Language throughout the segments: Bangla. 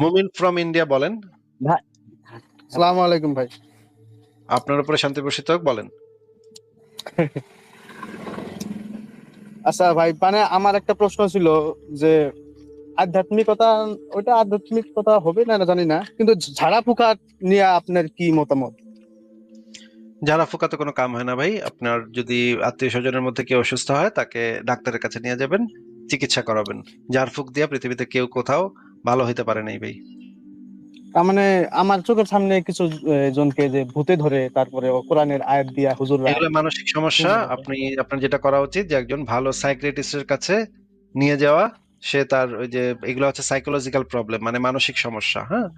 মুমিন ফ্রম ইন্ডিয়া বলেন। সালামু আলাইকুম ভাই। আপনার উপরে শান্তি বর্ষিত হোক বলেন। আচ্ছা ভাই মানে আমার একটা প্রশ্ন ছিল যে আধ্যাত্মিকতা ওইটা আধ্যাত্মিকতা হবে না জানি না কিন্তু ঝাড়া ফুকা নিয়ে আপনার কি মতামত? যারা ফুকাতে কোনো কাম হয় না ভাই। আপনার যদি আত্মীয় স্বজনের মধ্যে কেউ অসুস্থ হয় তাকে ডাক্তারের কাছে নিয়ে যাবেন চিকিৎসা করাবেন। যার ফুক দিয়া পৃথিবীতে কেউ কোথাও ভালো হইতে পারে নাই ভাই। তার মানে আমার চোখের সামনে কিছু জনকে যে ভূতে ধরে তারপরে কোরআনের আয়াত দিয়া হুজুর এগুলো মানসিক সমস্যা। আপনি আপনার যেটা করা উচিত যে একজন ভালো সাইকিয়াট্রিস্টের কাছে নিয়ে যাওয়া সে তার ওই যে এগুলো হচ্ছে সাইকোলজিক্যাল প্রবলেম মানে মানসিক সমস্যা হ্যাঁ?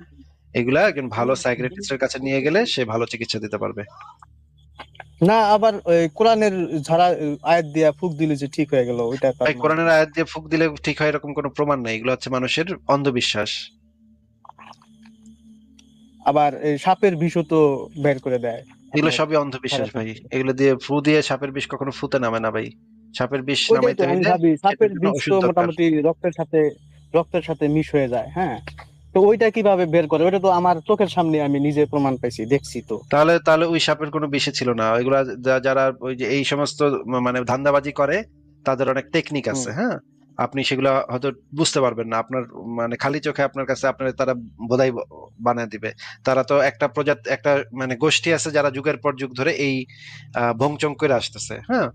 এগুলা একজন ভালো সাইকিয়াট্রিস্টের কাছে নিয়ে গেলে সে ভালো চিকিৎসা দিতে পারবে। না আবার ওই কোরআনের ঝাড়া আয়াত দিয়া ফুক দিলে যে ঠিক হয়ে গেল ওইটা ভাই কোরআনের আয়াত দিয়ে ফুক দিলে ঠিক হয় এরকম কোনো প্রমাণ নাই এগুলো হচ্ছে মানুষের অন্ধবিশ্বাস। আবার সাপের বিষও তো বের করে দেয়। এগুলো সবই অন্ধবিশ্বাস ভাই এগুলো দিয়ে ফু দিয়ে সাপের বিষ কখনো ফুতে নামে না ভাই। সাপের বিষ নামাইতে ভাবি সাপের বিষ তো মোটামুটি রক্তের সাথে রক্তের সাথে মিশ হয়ে যায় হ্যাঁ? তো ওইটা কীভাবে বের করে? ওইটা তো আমার চোখের সামনে আমি নিজে প্রমাণ পাইছি দেখছি তো। তাহলে তাহলে ওই সাপের কোনো বিষে ছিল না। যা- যারা ওই যে এই সমস্ত মানে ধান্দাবাজি করে তাদের অনেক টেকনিক আছে হ্যাঁ? আপনি সেগুলো হয়তো বুঝতে পারবেন না। আপনার মানে খালি চোখে আপনার কাছে আপনার তারা বোধাই বানিয়ে দিবে। তারা তো একটা প্রজাত একটা মানে গোষ্ঠী আছে যারা যুগের পর যুগ ধরে এই আহ, ভংচং করে আসতেছে হ্যাঁ?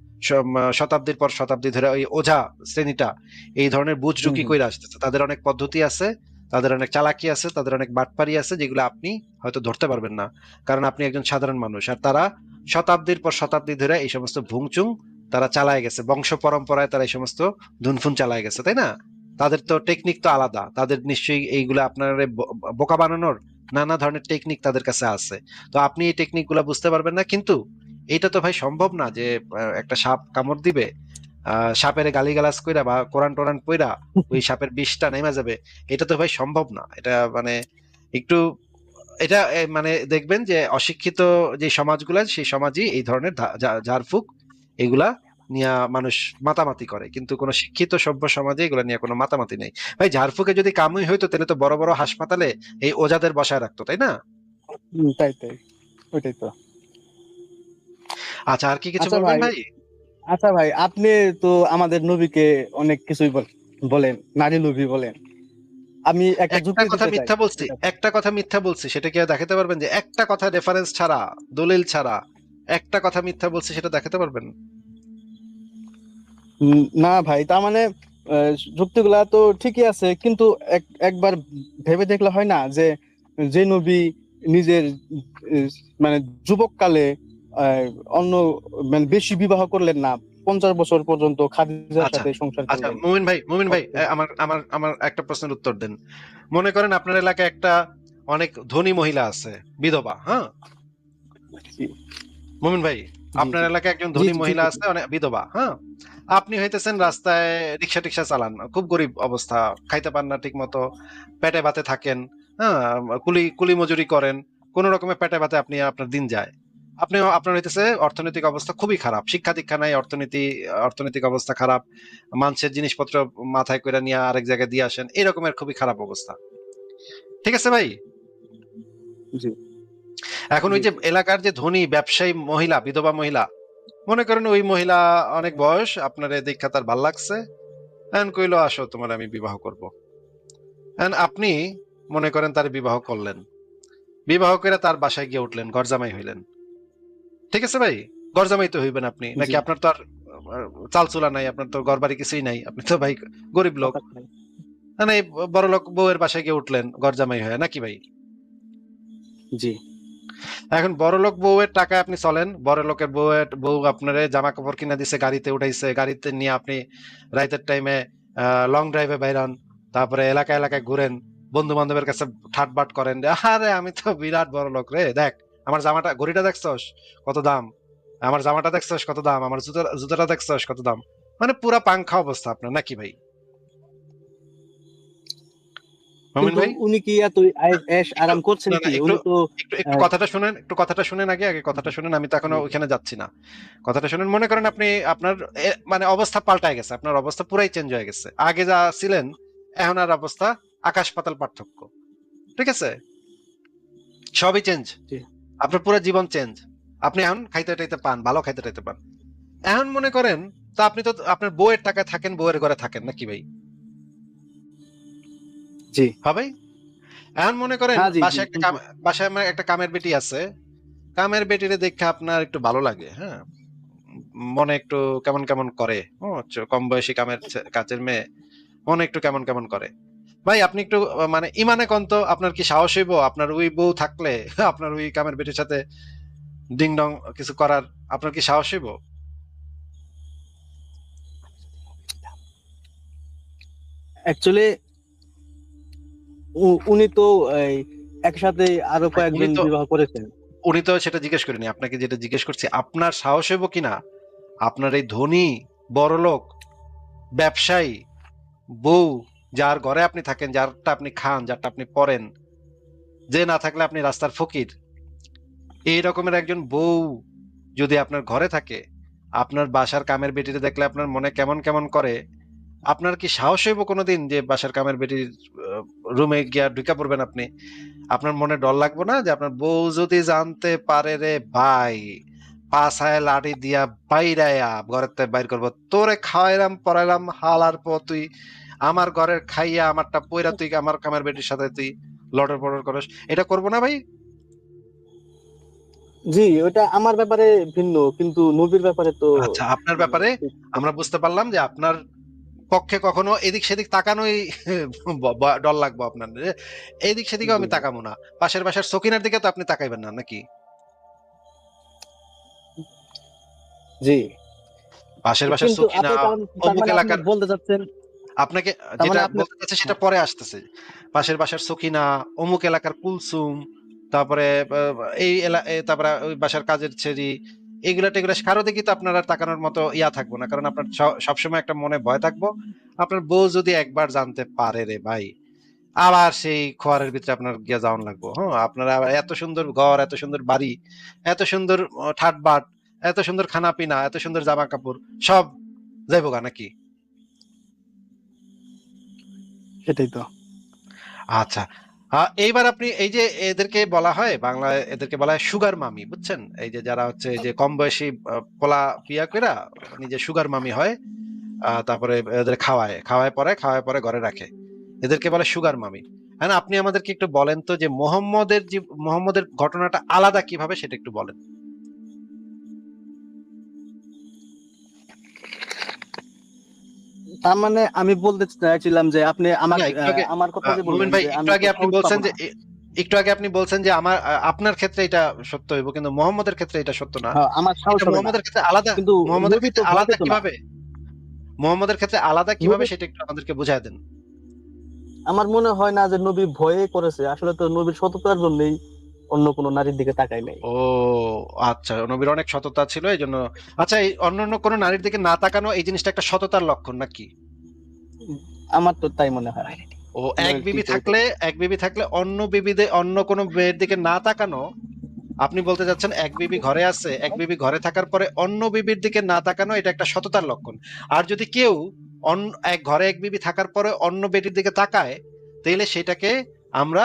শতাব্দীর পর শতাব্দী ধরে ওই ওঝা শ্রেণীটা এই ধরনের বুঝ রুকি করে আসতেছে। তাদের অনেক পদ্ধতি আছে। তাদের অনেক চালাকি আছে, তাদের অনেক বাটপারি আছে, যেগুলো আপনি হয়তো ধরতে পারবেন না। কারণ আপনি একজন সাধারণ মানুষ, আর তারা শতাব্দীর পর শতাব্দী ধরে এই সমস্ত ভুংচুং তারা চালায় গেছে। বংশ পরম্পরায় তারা এই সমস্ত ধুনফুন চালায় গেছে, তাই না? তাদের তো টেকনিক তো আলাদা। তাদের নিশ্চয়ই এইগুলো আপনার বোকা বানানোর নানা ধরনের টেকনিক তাদের কাছে আছে। তো আপনি এই টেকনিকগুলা বুঝতে পারবেন না, কিন্তু এটা তো ভাই সম্ভব না যে একটা সাপ কামড় দিবে। সাপের গালিগালাজ কইরা বা কোরআন টোরান পইরা ওই সাপের বিষটা নেমে যাবে এটা তো ভাই সম্ভব না। এটা মানে একটু এটা মানে দেখবেন যে অশিক্ষিত যে সমাজগুলা সেই সমাজই এই ধরনের ঝাড়ফুঁক এগুলা নিয়ে মানুষ মাতামাতি করে। কিন্তু কোনো শিক্ষিত সভ্য সমাজে এগুলা নিয়ে কোনো মাতামাতি নেই। ভাই ঝাড়ফুঁকে যদি কামই হইতো তাহলে তো বড় বড় হাসপাতালে এই ওজাদের বসায় রাখতো তাই না? তাই তাই। ওইটাই তো। আচ্ছা আর কি কিছু আচ্ছা বলবেন ভাই? আচ্ছা ভাই আপনি তো আমাদের নবীকে অনেক কিছুই বলেন নারী নবী বলেন। আমি একটা কথা মিথ্যা বলছি একটা কথা মিথ্যা বলছি সেটা কি দেখাতে পারবেন যে একটা কথা রেফারেন্স ছাড়া দলিল ছাড়া একটা কথা মিথ্যা বলছি সেটা দেখাতে পারবেন? না ভাই তার মানে যুক্তিগুলা তো ঠিকই আছে কিন্তু এক- একবার ভেবে দেখলে হয় না যে যে নবী নিজের মানে যুবককালে আহ, অন্য মানে বেশি বিবাহ করলেন না পঞ্চাশ বছর পর্যন্ত খাদিজার আচ্ছা, সাথে সংসার আচ্ছা মুমিন ভাই মুমিন ভাই আমার আমার আমার একটা প্রশ্নের উত্তর দেন। মনে করেন আপনার এলাকায় একটা অনেক ধনী মহিলা আছে বিধবা হ্যাঁ? মুমিন ভাই আপনার এলাকায় একজন ধনী মহিলা আছে অনেক বিধবা হ্যাঁ? আপনি হইতেছেন রাস্তায় রিক্সা টিক্সা চালান খুব গরিব অবস্থা খাইতে পান না ঠিক মতো পেটে ভাতে থাকেন হ্যাঁ? কুলি কুলি মজুরি করেন কোন রকমের পেটে ভাতে আপনি আপনার দিন যায়। আপনি আপনার হইতেছে অর্থনৈতিক অবস্থা খুবই খারাপ। শিক্ষা দীক্ষা নাই অর্থনীতি অর্থনৈতিক অবস্থা খারাপ। মানুষের জিনিসপত্র মাথায় করে নিয়ে আরেক জায়গায় দিয়ে আসেন এরকমের খুবই খারাপ অবস্থা। ঠিক আছে ভাই? এখন ওই যে এলাকার যে ধনী ব্যবসায়ী মহিলা বিধবা মহিলা মনে করেন ওই মহিলা অনেক বয়স আপনার এই দীক্ষা তার ভালো লাগছে? এন কইলো আসো তোমার আমি বিবাহ করব। এন আপনি মনে করেন তার বিবাহ করলেন। বিবাহ করে তার বাসায় গিয়ে উঠলেন গরজামাই হইলেন। ঠিক আছে ভাই? গরজামাই তো হইবেন আপনি। নাকি আপনার তো আর চালচুলা নাই আপনার তো ঘর বাড়ি কিছুই নাই আপনি তো ভাই গরিব লোক। মানে বড় লোক বউয়ের বাসায় গিয়ে উঠলেন গরজামাই হয়ে নাকি ভাই? জি। এখন বড় লোক বউয়ের টাকা আপনি চলেন বড় লোকের বউয়ের বউ আপনারে জামা কাপড় কিনা দিছে গাড়িতে উঠাইছে গাড়িতে নিয়ে আপনি রাইতের টাইমে লং ড্রাইভে বাইরন তারপরে এলাকা এলাকায় ঘুরেন বন্ধু বান্ধবের কাছে ঠাটবাট করেন যে, আরে আমি তো বিরাট বড় লোক রে দেখ। আমার জামাটা ঘড়িটা দেখছস? কত দাম? আমার জামাটা দেখছস? কত দাম? আমার জুতা জুতাটা দেখছস? কত দাম? মানে পুরা পাংখা অবস্থা আপনার নাকি ভাই? মমিন কিন্তু ভাই? উনি কি এত এশ আরাম করছেন না, না, কি? উনি তো একটু একটু। কথাটা শুনেন একটু কথাটা শুনেন আগে আগে কথাটা শুনেন আমি তো এখনও। ওইখানে যাচ্ছি না। কথাটা শুনেন মনে করেন আপনি আপনার মানে অবস্থা পাল্টায় গেছে আপনার অবস্থা পুরাই চেঞ্জ হয়ে গেছে। আগে যা ছিলেন এখন আর অবস্থা আকাশ পাতাল পার্থক্য। ঠিক আছে? সবই চেঞ্জ। আপনার পুরো জীবন চেঞ্জ আপনি এখন খাইতে টাইতে পান ভালো খাইতে টাইতে পান। এখন মনে করেন তো আপনি তো আপনার বউয়ের টাকায় থাকেন বউয়ের ঘরে থাকেন নাকি ভাই? জি। হবে এখন মনে করেন হ্যাঁ, বাসায় একটা কাম- বাসায় আমার একটা কামের বেটি আছে। কামের বেটিরে দেখে আপনার একটু ভালো লাগে হ্যাঁ? মনে একটু কেমন কেমন করে আচ্ছা, কম বয়সী কামের কাজের মেয়ে মনে একটু কেমন কেমন করে। ভাই আপনি একটু মানে ইমানে কন্ত আপনার কি সাহস হইব? আপনার ওই বউ থাকলে আপনার ওই কামের বেটির সাথে ডিং ডং কিছু করার আপনার কি সাহস হইব? অ্যাকচুয়ালি উনি তো এই একসাথে আরও কয়েকজন তো- বিবাহ করেছেন। উনি তো সেটা জিজ্ঞেস করেনি আপনাকে যেটা জিজ্ঞেস করছি আপনার সাহস হইব কিনা আপনার এই ধনী বড়লোক ব্যবসায়ী বউ যার ঘরে আপনি থাকেন, যারটা আপনি খান, যারটা আপনি পড়েন যে না থাকলে আপনি রাস্তার ফকির। এই রকমের একজন বউ যদি আপনার ঘরে থাকে, আপনার বাসার কামের বেটিতে দেখলে আপনার মনে কেমন কেমন করে, আপনার কি সাহস হইব কোনোদিন যে বাসার কামের বেটির রুমে গিয়া ঢুকা পড়বেন আপনি? আপনার মনে ডর লাগবে না যে আপনার বউ যদি জানতে পারে রে ভাই, পাছায় লাঠি দিয়া বাইরায়া ঘরের বাইর করব, তোরে খাওয়াইলাম, পড়াইলাম, হালার পর তুই আমার ঘরের খাইয়া আমারটা পইরা তুই আমার কামের বেটির সাথে তুই লটর পটর করস। এটা করব না ভাই? জি ওটা আমার ব্যাপারে ভিন্ন কিন্তু নবীর ব্যাপারে তো আচ্ছা আপনার ব্যাপারে আমরা বুঝতে পারলাম যে আপনার পক্ষে কখনো এদিক সেদিক তাকানোই ডর লাগবো আপনার। এদিক সেদিকেও আমি তাকাবো না। পাশের বাসার সকিনার দিকে তো আপনি তাকাইবেন না নাকি? জি। পাশের বাসার সকিনা তার অমুক মানে এলাকার বলতে চাচ্ছেন আপনাকে যেটা মানে বলতে চাচ্ছে সেটা পরে আসতেছে। পাশের বাসার সকিনা অমুক এলাকার কুলসুম তারপরে এই তারপরে ওই বাসার কাজের ছেড়ি এগুলা টেগুলা কারও দিকে তো আপনার আর তাকানোর মতো ইয়া থাকব না কারণ আপনার সবসময় একটা মনে ভয় থাকব। আপনার বউ যদি একবার জানতে পারে রে ভাই আবার সেই খোয়ারের ভিতরে আপনার গিয়ে যাওয়ান লাগবো। হ্যাঁ আপনার এত সুন্দর ঘর এত সুন্দর বাড়ি এত সুন্দর ঠাটবাট এত সুন্দর খানা পিনা এত সুন্দর জামা কাপড় সব যাইবো গা নাকি? সেটাই তো। আচ্ছা। এইবার আপনি এই যে এদেরকে বলা হয় বাংলায় এদেরকে বলা হয় সুগার মামি, বুঝছেন? এই যে যারা হচ্ছে এই যে কম বয়সী পোলা পিয়া কইরা নিজে সুগার মামি হয় তারপরে এদের খাওয়ায় খাওয়ায় পরে খাওয়ায় পরে ঘরে রাখে। এদেরকে বলে সুগার মামি। হ্যাঁ আপনি আমাদেরকে একটু বলেন তো যে মোহাম্মদের যে মোহাম্মদের ঘটনাটা আলাদা কীভাবে সেটা একটু বলেন। তার মানে আমি বলতে চাইছিলাম যে আপনি আমার কথা যে মুমিন ভাই একটু আগে আপনি বলছেন যে একটু আগে আপনি বলছেন যে আমার আপনার ক্ষেত্রে এটা সত্য হইব কিন্তু মোহাম্মদের ক্ষেত্রে এটা সত্য না। হ্যাঁ, আমার না। মোহাম্মদের ক্ষেত্রে আলাদা কিন্তু মোহাম্মদের ক্ষেত্রে আলাদা কীভাবে? মোহাম্মদের ক্ষেত্রে আলাদা কীভাবে সেটা একটু আমাদেরকে বুঝাই দেন। আমার মনে হয় না যে নবী ভয়ে করেছে। আসলে তো নবীর সততার জন্যই অন্য কোনো নারীর দিকে তাকায় নাই। ও আচ্ছা নবীর অনেক সততা ছিল এই জন্য আচ্ছা এই অন্য অন্য কোনো নারীর দিকে না তাকানো এই জিনিসটা একটা সততার লক্ষণ নাকি? আমার তো তাই মনে হয়। ও এক বিবি থাকলে এক বিবি থাকলে অন্য বিবিদে অন্য কোনো মেয়ের দিকে না তাকানো আপনি বলতে যাচ্ছেন এক বিবি ঘরে আছে এক বিবি ঘরে থাকার পরে অন্য বিবির দিকে না তাকানো এটা একটা সততার লক্ষণ। আর যদি কেউ অন্য এক ঘরে এক বিবি থাকার পরে অন্য বেটির দিকে তাকায় তাহলে সেটাকে আমরা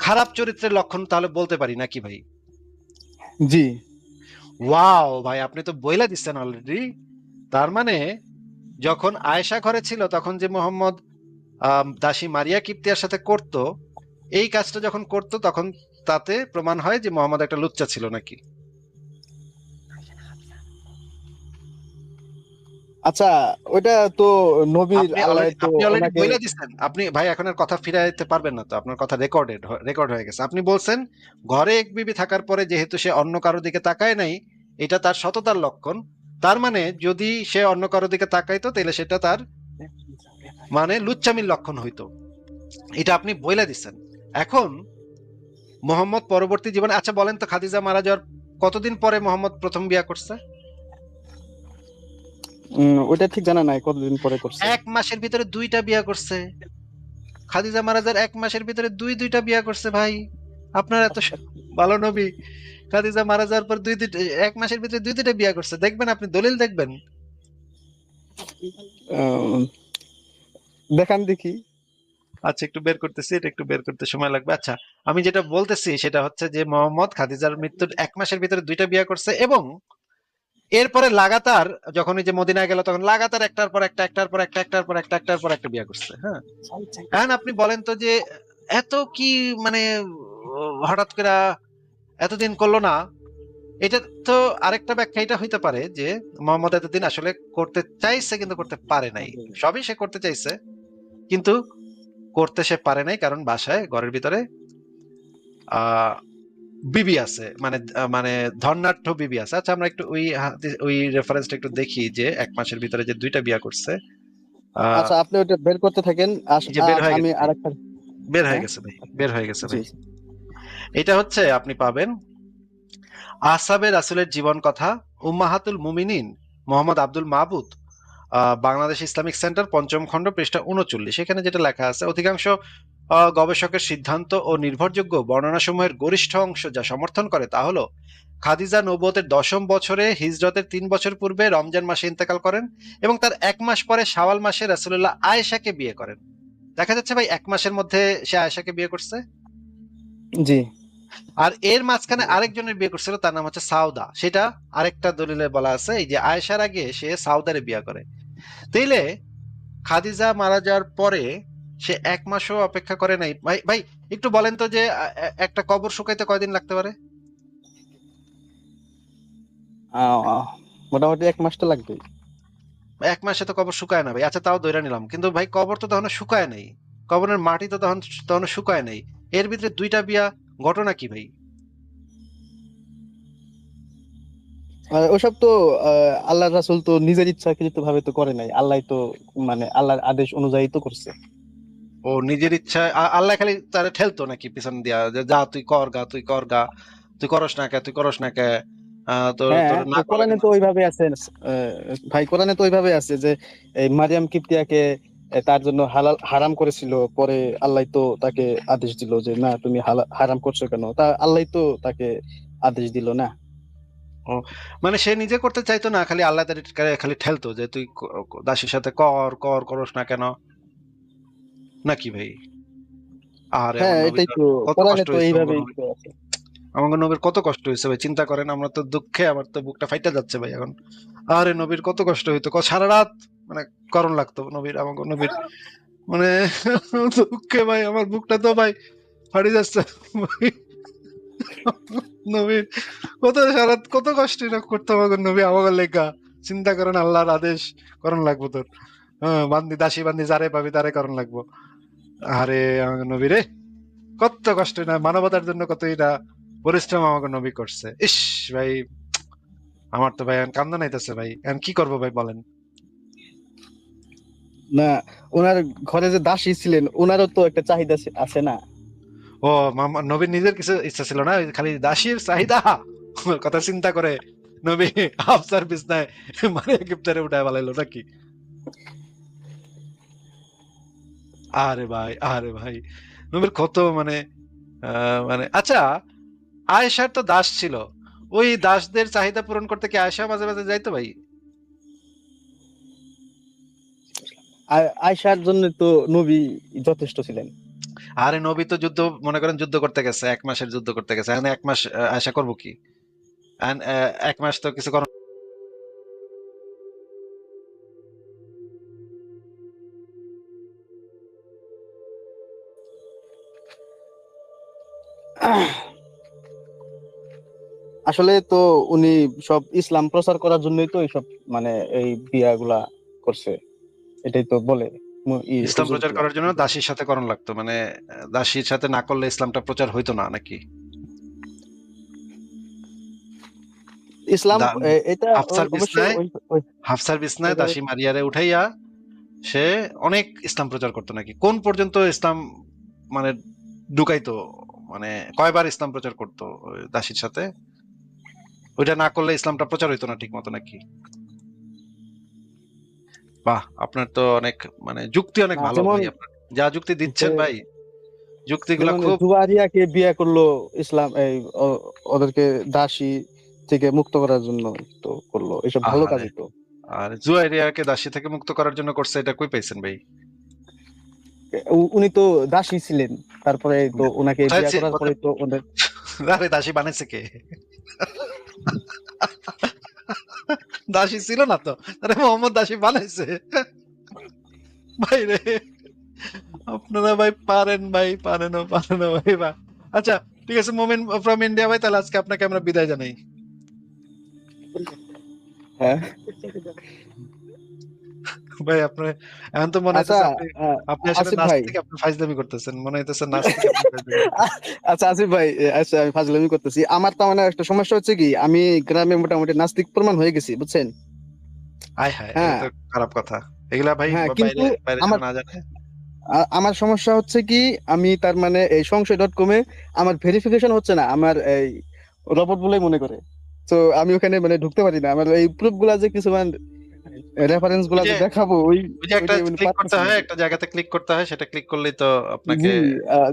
খারাপ চরিত্রের লক্ষণ তাহলে বলতে পারি নাকি ভাই? জি। ওয়াও ভাই আপনি তো বইলা দিচ্ছেন অলরেডি তার মানে যখন আয়েশা ঘরে ছিল তখন যে মোহাম্মদ দাসী মারিয়া কিপ্তিয়ার সাথে করত এই কাজটা যখন করত তখন তাতে প্রমাণ হয় যে মোহাম্মদ একটা লুচ্চা ছিল নাকি। আচ্ছা ওটা তো নবীর আপনি আল্লাহ তো আপনি অলরেডি ওনাকে আপনি ভাই এখন আর কথা ফিরাইতে পারবেন না তো আপনার কথা রেকর্ডেড রেকর্ড হয়ে গেছে। আপনি বলছেন ঘরে এক বিবি থাকার পরে যেহেতু সে অন্য কারোর দিকে তাকায় নাই এটা তার সততার লক্ষণ। তার মানে যদি সে অন্য কারোর দিকে তাকাইতো তাহলে সেটা তার মানে লুচ্চামির লক্ষণ হইতো। এটা আপনি বইলা দিচ্ছেন এখন মোহাম্মদ পরবর্তী জীবনে আচ্ছা বলেন তো খাদিজা মারা যাওয়ার কতদিন পরে মোহাম্মদ প্রথম বিয়া করছে? ওটা ঠিক জানা নাই কতদিন পরে করছে। এক মাসের ভিতরে দুইটা বিয়া করছে। খাদিজা মারা যাওয়ার এক মাসের ভিতরে দুই দুইটা বিয়া করছে ভাই। আপনার এত ভালো নবী। খাদিজা মারা যাওয়ার পর দুই দুইটা এক মাসের ভিতরে দুই দুইটা বিয়া করছে। দেখবেন আপনি দলিল দেখবেন। দেখান দেখি। আচ্ছা একটু বের করতেছি এটা একটু বের করতে সময় লাগবে। আচ্ছা আমি যেটা বলতেছি সেটা হচ্ছে যে মোহাম্মদ খাদিজার মৃত্যুর এক মাসের ভিতরে দুইটা বিয়ে করছে এবং এরপরে লাগাতার যখন ওই যে মদিনায় গেল তখন লাগাতার একটার পর একটা একটার পর একটা একটার পর একটা একটার পর একটা বিয়ে করছে হ্যাঁ? এখন আপনি বলেন তো যে এত কি মানে হঠাৎ করে এতদিন করল না এটা তো আরেকটা ব্যাখ্যা এটা হইতে পারে যে মোহাম্মদ এতদিন আসলে করতে চাইছে কিন্তু করতে পারে নাই। সবই সে করতে চাইছে কিন্তু করতে সে পারে নাই কারণ বাসায় ঘরের ভিতরে আহ বিবি আছে মানে মানে ধর্নাঢ্য বিবি আছে। আচ্ছা আমরা একটু ওই ওই রেফারেন্সটা একটু দেখি যে এক মাসের ভিতরে যে দুইটা বিয়া করছে আচ্ছা আপনি ওটা বের করতে থাকেন। আমি আরেকটা বের হয়ে হ্যাঁ? গেছে ভাই বের হয়ে গেছে ভাই। এটা হচ্ছে আপনি পাবেন আসাবে রাসুলের জীবন কথা উম্মাহাতুল মুমিনিন মোহাম্মদ আব্দুল মাহবুদ আহ, বাংলাদেশ ইসলামিক সেন্টার পঞ্চম খণ্ড পৃষ্ঠা উনচল্লিশ এখানে যেটা লেখা আছে অধিকাংশ গবেষকের সিদ্ধান্ত ও নির্ভরযোগ্য বর্ণনাসমূহের গরিষ্ঠ অংশ যা সমর্থন করে তা হলো খাদিজা নবতের দশম বছরে হিজরতের তিন বছর পূর্বে রমজান মাসে ইন্তেকাল করেন এবং তার এক মাস পরে শাওয়াল মাসে রাসুল্লাহ আয়েশাকে বিয়ে করেন। দেখা যাচ্ছে ভাই এক মাসের মধ্যে সে আয়েশাকে বিয়ে করছে? জি। আর এর মাঝখানে আরেকজনের বিয়ে করছিল তার নাম হচ্ছে সাউদা। সেটা আরেকটা দলিলে বলা আছে এই যে আয়েশার আগে সে সাউদারে বিয়ে করে। তাইলে খাদিজা মারা যাওয়ার পরে সে এক মাসও অপেক্ষা করে নাই। ভাই ভাই একটু বলেন তো যে একটা কবর শুকাইতে কয়দিন লাগতে পারে? মোটামুটি এক মাস তো লাগবে এক মাসে তো কবর শুকায় না ভাই। আচ্ছা তাও ধরে নিলাম। কিন্তু ভাই কবর তো তখন শুকায় নাই। কবরের মাটি তো তখন তখন শুকায় নাই। এর ভিতরে দুইটা বিয়া ঘটনা কি ভাই? ওসব তো আল্লাহ রাসুল তো নিজের ইচ্ছাকৃত ভাবে তো করে নাই। আল্লাহ তো মানে আল্লাহর আদেশ অনুযায়ী তো করছে। ও নিজের ইচ্ছা আল্লাহ খালি তারে ঠেলতো নাকি পিছন দিয়া যে যা তুই কর গা তুই কর গা তুই করস না কে তুই করস না কে? হ্যাঁ তোর না তো কোরআনে তো ওইভাবে আছে ভাই কোরআনে তো ওইভাবে আছে যে এই মারিয়াম কিপ্তিয়াকে তার জন্য হালাল হারাম করেছিল পরে আল্লাহ তো তাকে আদেশ দিল যে না তুমি হারাম করছ কেন? তা আল্লাহ তো তাকে আদেশ দিল না? মানে সে নিজে করতে চাইতো না খালি আল্লাহ তারে খালি ঠেলতো যে তুই দাসীর সাথে কর কর করস না কেন? নাকি ভাই? আর হ্যাঁ এটাই তো তো এইভাবেই। আমাকে নবীর কত কষ্ট হয়েছে ভাই চিন্তা করেন আমরা তো দুঃখে আমার তো বুকটা ফাইটা যাচ্ছে ভাই এখন। আরে নবীর কত কষ্ট হইতো সারা রাত মানে করণ লাগতো নবীর আমাকে নবীর মানে দুঃখে ভাই আমার বুকটা তো ভাই ফাটি যাচ্ছে ভাই। নবীর কত সারা কত কষ্ট করতো আমাকে নবী আমাকে লেখা। চিন্তা করেন আল্লাহর আদেশ করণ লাগবো তোর। হ্যাঁ বান্দি দাসী বান্দি যারে পাবি তারে করণ লাগবো। আরে আমাকে নবী রে। কত কষ্ট না মানবতার জন্য কত এটা পরিশ্রম আমাকে নবী করছে। ইস ভাই আমার তো ভাই কান্দা নাইতেছে ভাই। এখন কি করব ভাই বলেন। না ওনার ঘরে যে দাসী ছিলেন ওনারও তো একটা চাহিদা আছে- না? ও মামা নবীর নিজের কিছু ইচ্ছা ছিল না? খালি দাসীর চাহিদা? কথা চিন্তা করে নবী আফসার বিছনায় মানে গিফটারে উঠায় বালাইলো নাকি? আরে ভাই আরে ভাই। নবীর কত মানে মানে আচ্ছা আয়েশার তো দাস ছিল। ওই দাসদের চাহিদা পূরণ করতে কি আয়েশা মাঝে মাঝে যাইতো ভাই? আ- আয়সার জন্য তো নবী যথেষ্ট ছিলেন। আরে নবী তো যুদ্ধ মনে করেন যুদ্ধ করতে গেছে এক মাসের যুদ্ধ করতে গেছে। এখন এক মাস আশা করব কি? এক মাস তো কিছু করার আসলে তো উনি সব ইসলাম প্রচার করার জন্যই তো এইসব মানে এই বিয়াগুলা করছে। এটাই তো বলে। ইসলাম প্রচার করার জন্য দাসীর সাথে করণ লাগতো মানে দাসীর সাথে না করলে ইসলামটা প্রচার হইতো না নাকি? ইসলাম এটা অবশ্যই বিছনায় হাফসার বিছনায় দাসী মারিয়ারে উঠাইয়া সে অনেক ইসলাম প্রচার করতো নাকি? কোন পর্যন্ত ইসলাম মানে ঢুকাইতো? মানে কয়বার ইসলাম প্রচার করতো দাসীর সাথে? ওইটা না করলে ইসলামটা প্রচার হইতো না ঠিক মতো নাকি? বাহ আপনার তো অনেক মানে যুক্তি অনেক ভালো ভাই আপনার। যা যুক্তি দিচ্ছেন ভাই যুক্তিগুলা খুব জুয়ারিয়াকে বিয়ে করল ইসলাম এই ওদেরকে দাসী থেকে মুক্ত করার জন্য তো করল। এসব ভালো। কাজই তো। আর জুয়াইরিয়াকে দাসী থেকে মুক্ত করার জন্য করছে এটা কই পাইছেন ভাই? উনি তো দাসী ছিলেন তারপরে তো ওনাকে বিয়ে করার পরে তো ওদের আরে দাসী বানাইছে কে? দাসী ছিল না তো? আরে মোহাম্মদ দাসী বানাইছে। ভাই রে আপনারা ভাই পারেন ভাই, পারেন পারেন ভাই, বা। আচ্ছা ঠিক আছে, মোমেন ফ্রম ইন্ডিয়া ভাই, তাহলে আজকে আপনাকে আমরা বিদায় জানাই। হ্যাঁ? ভাই আপনার এখন তো মনে হচ্ছে আপনি আপনি আসলে। থেকে আপনি ফাইজলামি করতেছেন মনে হইতেছে আপনি ফাইজলামি করতেছেন। আচ্ছা আসিফ ভাই আচ্ছা আমি ফাজলামি করতেছি আমার তো মানে একটা সমস্যা হচ্ছে কি আমি গ্রামে মোটামুটি নাস্তিক প্রমাণ হয়ে গেছি বুঝছেন আয় হায় হ্যাঁ। এটা তো খারাপ কথা এগুলা ভাই হ্যাঁ, বাইরে বাইরে না জানে আমার সমস্যা হচ্ছে কি আমি তার মানে এই সংশয় ডট কমে আমার ভেরিফিকেশন হচ্ছে না আমার এই রবট বলেই মনে করে তো আমি ওখানে মানে ঢুকতে পারি না আমার এই প্রুফগুলা যে কিছু রেফারেন্সগুলা দেখাবো ওই যে একটা ক্লিক করতে হয় একটা জায়গাতে ক্লিক করতে হয় সেটা ক্লিক করলেই তো আপনাকে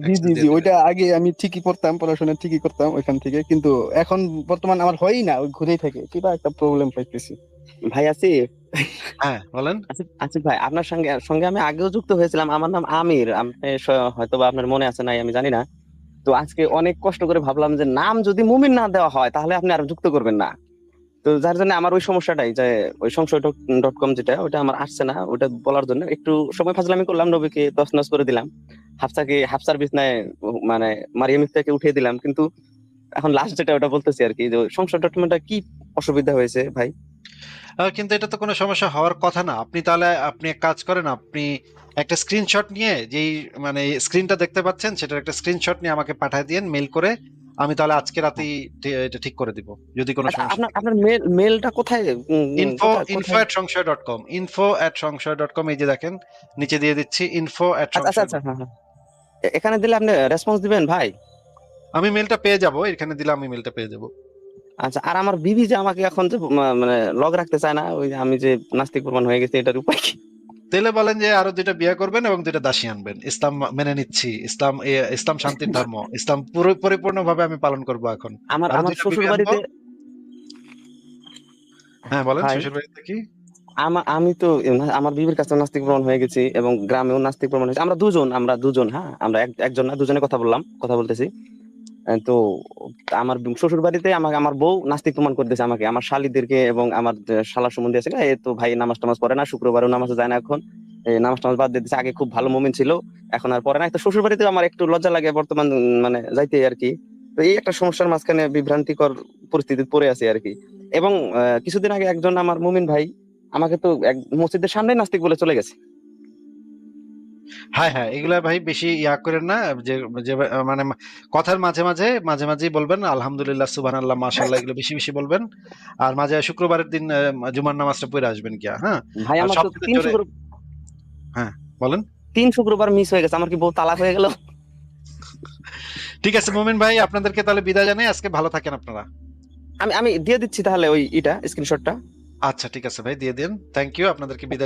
জি জি জি। ওইটা আগে আমি ঠিকই করতাম পড়াশোনা ঠিকই করতাম ওইখান থেকে কিন্তু এখন বর্তমান আমার হয়ই না ওই ঘুরেই থাকে কিবা একটা প্রবলেম পাইতেছি। ভাই আসিফ হ্যাঁ বলেন। আসিফ ভাই আপনার সঙ্গে সঙ্গে আমি আগেও যুক্ত হয়েছিলাম আমার নাম আমির আপনি হয়তো বা আপনার মনে আছে নাই আমি জানি না। তো আজকে অনেক কষ্ট করে ভাবলাম যে নাম যদি মুমিন না দেওয়া হয় তাহলে আপনি আর যুক্ত করবেন না। তো যার জন্য আমার ওই সমস্যাটাই যে ওই সংশয় ডট কম যেটা ওটা আমার আসছে না ওটা বলার জন্য একটু সময় ফাজলামি করলাম নবীকে দশ নস করে দিলাম। হাফসাকে, হাফসার বিছনায় মানে মারিয়াম ইফতাকে উঠিয়ে দিলাম, কিন্তু এখন লাস্ট যেটা ওটা বলতেছি আর কি, যে সংশয় ডট কমটা কি অসুবিধা হয়েছে ভাই? কিন্তু এটা তো কোনো সমস্যা হওয়ার কথা না। আপনি তাহলে, আপনি এক কাজ করেন, আপনি একটা স্ক্রিনশট নিয়ে যেই মানে স্ক্রিনটা দেখতে পাচ্ছেন, সেটার একটা স্ক্রিনশট নিয়ে আমাকে পাঠিয়ে দিন মেল করে আমি তাহলে আজকে রাতেই এটা ঠিক করে দিব যদি কোনো আচ্ছা, সমস্যা আপনার আপনার মেল মেলটা কোথায়? সংশয় ডট কম এই যে দেখেন নিচে দিয়ে দিচ্ছি ইনফো আচ্ছা আচ্ছা আচ্ছা হ্যাঁ, হ্যাঁ। এখানে দিলে আপনি রেসপন্স দিবেন ভাই? আমি মেলটা পেয়ে যাব এখানে দিলে আমি মেলটা পেয়ে যাব। আচ্ছা আর আমার বিবি যে আমাকে এখন যে মানে লগ রাখতে চায় না ওই যে আমি যে নাস্তিক প্রমাণ হয়ে গেছি এটার উপায় কি? তাহলে বলেন যে আরও দুইটা বিয়ে করবেন এবং দুইটা দাসী আনবেন। ইসলাম মেনে নিচ্ছি। ইসলাম ইসলাম শান্তির ধর্ম। ইসলাম পুরো পরিপূর্ণ ভাবে আমি পালন করব এখন। আমার আমার শ্বশুর বাড়িতে হ্যাঁ বলেন শ্বশুর বাড়িতে কি? আমা- তো আমার বিবির কাছে নাস্তিক প্রমাণ হয়ে গেছি এবং গ্রামেও নাস্তিক প্রমাণ হয়েছে। আমরা দুজন আমরা দুজন হ্যাঁ? আমরা এক- একজন না দুজনে কথা বললাম কথা বলতেছি। তো আমার শ্বশুর বাড়িতে আমাকে, আমার বউ নাস্তিক প্রমাণ করে দিয়েছে আমাকে। আমার শালিদেরকে এবং আমার শালা সম্বন্ধে আছে এ তো ভাই নামাজ টামাজ পড়ে না, শুক্রবারও নামাজে যায় না এখন। নামাজ টামাজ বাদ দিচ্ছে আগে খুব ভালো মোমেন্ট ছিল, এখন আর পড়ে না তো শ্বশুর বাড়িতে আমার একটু লজ্জা লাগে বর্তমান মানে যাইতে আর কি। তো এই একটা সমস্যার মাঝখানে বিভ্রান্তিকর পরিস্থিতিতে পড়ে আছি আর কি। এবং কিছুদিন আগে একজন আমার মুমিন ভাই আমাকে তো এক মসজিদের সামনে নাস্তিক বলে চলে গেছে। হ্যাঁ হ্যাঁ এগুলা ভাই বেশি ইয়া করেন না যে যে মানে কথার মাঝে মাঝে মাঝে মাঝেই বলবেন আলহামদুলিল্লাহ সুবহানাল্লাহ মাশাআল্লাহ এগুলো বেশি বেশি বলবেন। আর মাঝে শুক্রবারের দিন জুমার নামাজটা পড়ে আসবেন কি হ্যাঁ? ভাই আমার তো তিন জোরে- শুক্র বলেন। তিন শুক্রবার মিস হয়ে গেছে আমার কি বউ তালাক হয়ে গেল? ঠিক আছে মোমিন ভাই আপনাদেরকে তাহলে বিদায় জানাই আজকে ভালো থাকেন আপনারা। আমি আমি দিয়ে দিচ্ছি তাহলে ওই ইটা স্ক্রিনশটটা আচ্ছা ঠিক আছে ভাই দিয়ে দিন। থ্যাংক ইউ আপনাদেরকে বিদায়